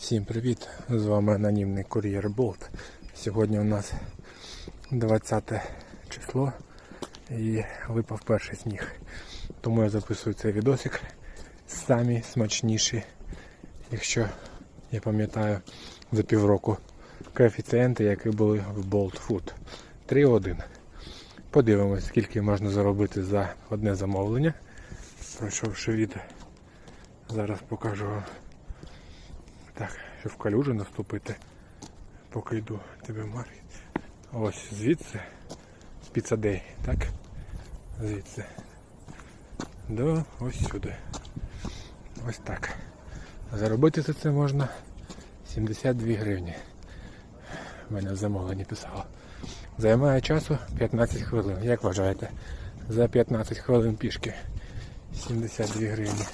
Всім привіт! З вами анонімний кур'єр Болт. Сьогодні у нас 20 число і випав перший сніг. Тому я записую цей відосик. Самі смачніші, якщо я пам'ятаю, за півроку коефіцієнти, які були в Bolt Food. 3,1. Подивимось, скільки можна заробити за одне замовлення. Пройшовши від. Зараз покажу вам. Так, щоб в калюжу наступити, поки йду тебе маркет. Ось звідси, піцадей, так? Звідси. До ось сюди. Ось так. Заробити за це можна 72 гривні. В мене в замовленні писало. Займає часу 15 хвилин. Як вважаєте? За 15 хвилин пішки 72 гривні.